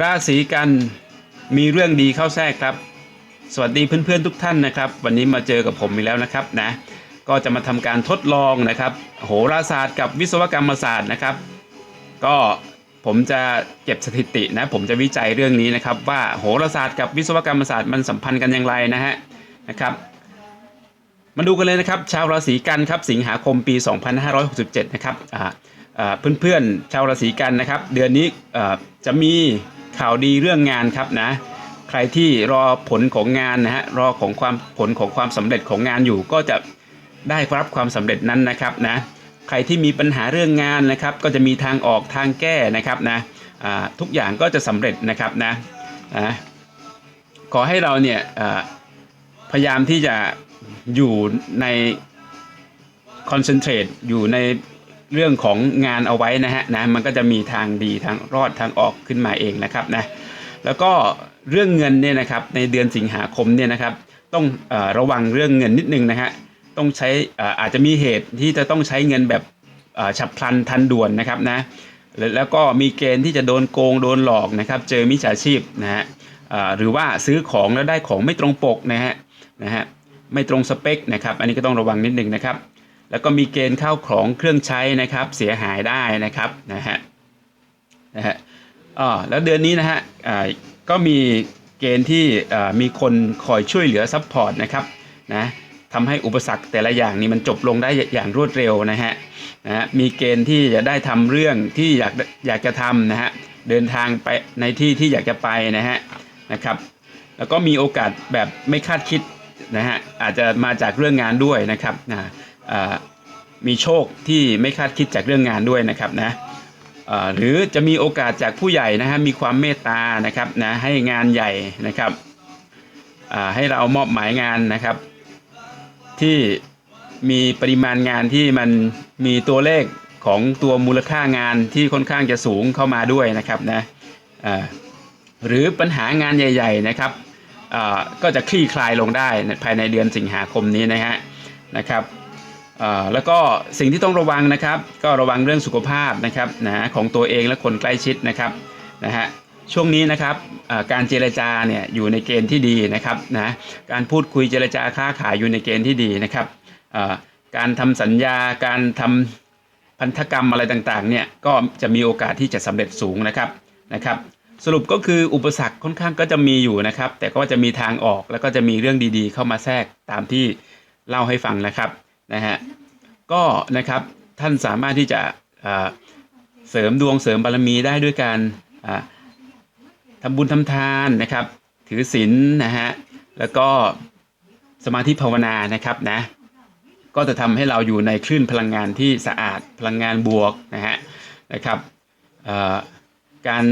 ราศีกันมีเรื่องดีเข้าแทรกครับ สวัสดีเพื่อนๆทุกท่านนะครับ วันนี้มาเจอกับผมอีกแล้วนะครับนะก็จะมาทำการทดลองนะครับ โหราศาสตร์กับวิศวกรรมศาสตร์นะครับ ก็ผมจะเก็บสถิตินะ ผมจะวิจัยเรื่องนี้นะครับ ว่าโหราศาสตร์กับวิศวกรรมศาสตร์มันสัมพันธ์กันอย่างไรนะฮะนะครับมาดูกันเลยนะครับ ชาวราศีกันครับสิงหาคมปี 2567 นะครับอ่าอ่าเพื่อนๆชาวราศีกันนะครับ เดือนนี้จะมี ข่าวดีเรื่องงานครับนะ ใครที่รอผลของงานนะฮะรอของความผลของความสำเร็จของงานอยู่ ก็จะได้รับความสำเร็จนั้นนะครับนะใครที่มีปัญหาเรื่องงานนะครับ ก็จะมีทางออกทางแก้นะครับนะทุกอย่างก็จะสำเร็จนะครับนะนะขอให้เราเนี่ยพยายามที่จะอยู่ในคอนเซนเทรตอยู่ใน เรื่องของงานเอาไว้นะฮะนะมันก็จะมีทางดีทางรอดทางออกขึ้นมาเองนะครับนะแล้วก็เรื่องเงินเนี่ยนะครับในเดือนสิงหาคมเนี่ยนะครับต้องอระวังเรื่องเงินนิดนึงนะฮะต้องใช้อ่ออาจจะมีเหตุที่จะต้องใช้เงินแบบอ่อฉับพลันทันด่วนนะครับนะแล้วก็มีเกณฑ์ที่จะโดนโกงโดนหลอกนะครับเจอมิจฉาชีพนะฮะอ่อหรือว่าซื้อของแล้วได้ของไม่ตรงปกนะฮะนะฮะไม่ตรงสเปคนะครับอันนี้ก็ต้องระวังนิดนึงนะครับ แล้วก็มีเกณฑ์เข้าของเครื่องใช้นะครับเสียหายได้นะครับนะฮะนะฮะอ๋อแล้วเดือนนี้นะฮะอ่าก็มีเกณฑ์ที่อ่ามีคนคอยช่วยเหลือซัพพอร์ตนะครับนะทำให้อุปสรรคแต่ละอย่างนี้มันจบลงได้อย่างรวดเร็วนะฮะนะฮะมีเกณฑ์ที่จะได้ทำเรื่องที่อยากอยากจะทำนะฮะเดินทางไปในที่ที่อยากจะไปนะฮะนะครับ แล้วก็มีโอกาสแบบไม่คาดคิดนะฮะอาจจะมาจากเรื่องงานด้วยนะครับนะ มีโชคที่ไม่คาดคิดจากเรื่องงานด้วยนะครับนะหรือจะมีโอกาสจากผู้ใหญ่นะฮะมีความเมตตานะครับนะให้งานใหญ่นะครับให้เรามอบหมายงานนะครับ ที่มีปริมาณงานที่มันมีตัวเลขของตัวมูลค่างานที่ค่อนข้างจะสูงเข้ามาด้วยนะครับนะหรือปัญหางานใหญ่ ๆนะครับก็จะคลี่คลายลงได้ภายในเดือนสิงหาคมนี้นะฮะนะครับ แล้วก็สิ่งที่ต้องระวังนะครับ ก็ระวังเรื่องสุขภาพนะครับนะของตัวเองและคนใกล้ชิดนะครับนะฮะช่วงนี้นะครับการเจรจาเนี่ยอยู่ในเกณฑ์ที่ดีนะครับนะการพูดคุยเจรจาค้าขายอยู่ในเกณฑ์ที่ดีนะครับการทำสัญญาการทำพันธกรรมอะไรต่างๆเนี่ยก็จะมีโอกาสที่จะสำเร็จสูงนะครับนะครับ สรุปก็คืออุปสรรคค่อนข้างก็จะมีอยู่นะครับ แต่ก็จะมีทางออกแล้วก็จะมีเรื่องดีๆ เข้ามาแทรกตามที่เล่าให้ฟังนะครับ นะฮะก็นะครับท่านสามารถที่จะเสริมดวงเสริมบารมีได้ด้วยการอ่าทำบุญทำทานนะครับ ถือศีลนะฮะแล้วก็สมาธิภาวนานะครับนะก็จะทำให้เราอยู่ในคลื่นพลังงานที่สะอาดพลังงานบวกนะฮะนะครับเอ่อการ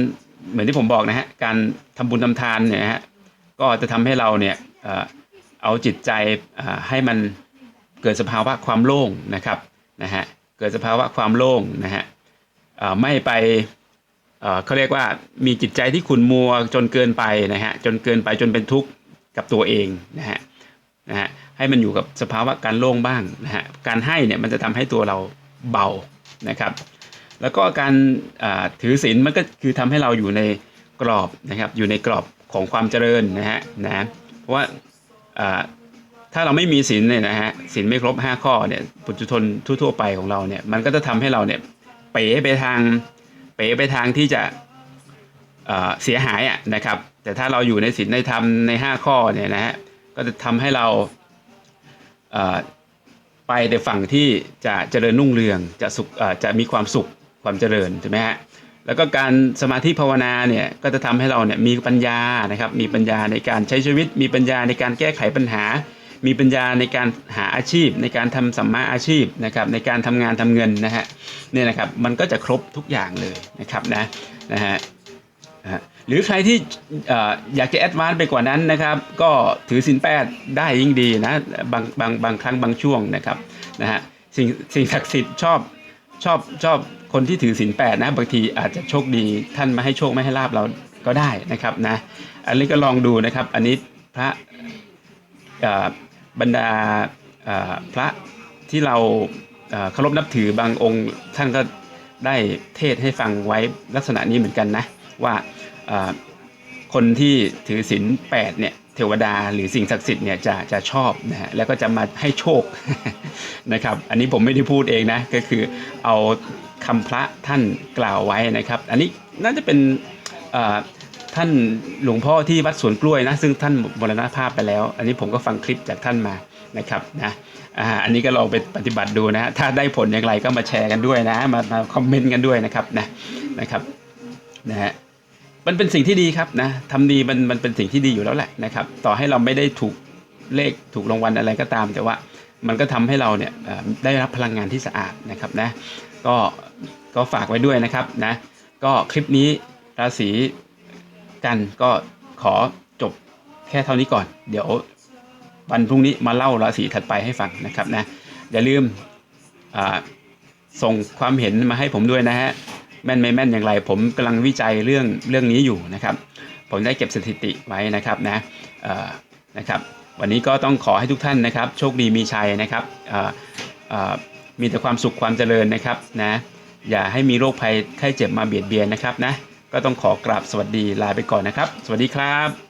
เหมือนที่ผมบอกนะฮะการทำบุญทำทานเนี่ยฮะก็จะทำให้เราเนี่ยเออเอาจิตใจอ่าให้มัน เกิดสภาวะความโล่งนะครับนะฮะเกิดสภาวะความโล่งนะฮะไม่ไปเขาเรียกว่ามีจิตใจที่ขุ่นมัวจนเกินไปนะฮะจนเกินไปจนเป็นทุกข์กับตัวเองนะฮะนะฮะให้มันอยู่กับสภาวะการโล่งบ้างนะฮะการให้เนี่ยมันจะทำให้ตัวเราเบานะครับ แล้วก็การถือศีลมันก็คือทำให้เราอยู่ในกรอบนะครับอยู่ในกรอบของความเจริญนะฮะนะเพราะว่า ถ้าเราไม่มีศีลเนี่ยนะฮะศีลไม่ครบ 5 ข้อเนี่ยปุถุชนทั่วๆไปของเราเนี่ยมันก็จะทำให้เราเนี่ยเป๋ไปทางเป๋ไปทางที่จะเเสียหายอะนะครับ แต่ถ้าเราอยู่ในศีลในธรรมใน 5 ข้อเนี่ยนะฮะก็จะทำให้เราเไปในฝั่งที่จะเจริญรุ่งเรืองจะสุขจะมีความสุขความเจริญใช่ไหมฮะแล้วก็การสมาธิภาวนาเนี่ยก็จะทำให้เราเนี่ยมีปัญญานะครับมีปัญญาในการใช้ชีวิตมีปัญญาในการแก้ไขปัญหา มีปัญญาในการหาอาชีพ ในการทำสัมมาอาชีพนะครับในการทำงานทำเงินนะฮะเนี่ยนะครับมันก็จะครบทุกอย่างเลยนะครับนะนะฮะหรือใครที่อยากจะแอดวานซ์ไปกว่านั้นนะครับ ก็ถือสินแปดได้ยิ่งดีนะบางบางบางครั้งบางช่วงนะครับนะฮะสิ่งสิ่งศักดิ์สิทธิ์ชอบชอบชอบคนที่ถือสินแปดนะบางทีอาจจะโชคดีท่านมาให้โชคไม่ให้ลาบเราก็ได้นะครับนะอันนี้ก็ลองดูนะครับ อันนี้พระอ่อ บรรดาพระที่เราเคารพนับถือบางองค์ท่านก็ได้เทศให้ฟังไว้ลักษณะนี้เหมือนกันนะ ว่าคนที่ถือศีลแปดเนี่ยเทวดาหรือสิ่งศักดิ์สิทธิ์เนี่ยจะจะชอบนะฮะแล้วก็จะมาให้โชคนะครับอันนี้ผมไม่ได้พูดเองนะก็คือเอาคำพระท่านกล่าวไว้นะครับ อันนี้น่าจะเป็น ท่านหลวงพ่อที่วัดสวนกล้วยนะซึ่งท่านมรณภาพไปแล้ว อันนี้ผมก็ฟังคลิปจากท่านมานะครับนะอันนี้ก็ลองไปปฏิบัติดูนะถ้าได้ผลอย่างไรก็มาแชร์กันด้วยนะมามาคอมเมนต์กันด้วยนะครับนะนะครับนะฮะมันเป็นสิ่งที่ดีครับนะทำดีมันมันเป็นสิ่งที่ดีอยู่แล้วแหละนะครับ ต่อให้เราไม่ได้ถูกเลขถูกรางวัลอะไรก็ตาม แต่ว่ามันก็ทำให้เราเนี่ยได้รับพลังงานที่สะอาดนะครับนะก็ก็ฝากไว้ด้วยนะครับนะก็คลิปนี้ราศี กันก็ขอจบแค่เท่านี้ก่อน เดี๋ยววันพรุ่งนี้มาเล่าราศีถัดไปให้ฟังนะครับนะอย่าลืมส่งความเห็นมาให้ผมด้วยนะฮะแม่นไม่แม่นอย่างไร ผมกำลังวิจัยเรื่องเรื่องนี้อยู่นะครับ ผมได้เก็บสถิติไว้นะครับนะนะครับ วันนี้ก็ต้องขอให้ทุกท่านนะครับ โชคดีมีชัยนะครับมีแต่ความสุขความเจริญนะครับนะอย่าให้มีโรคภัยไข้เจ็บมาเบียดเบียนนะครับนะ ก็ต้องขอกราบสวัสดีลาไปก่อนนะครับ สวัสดีครับ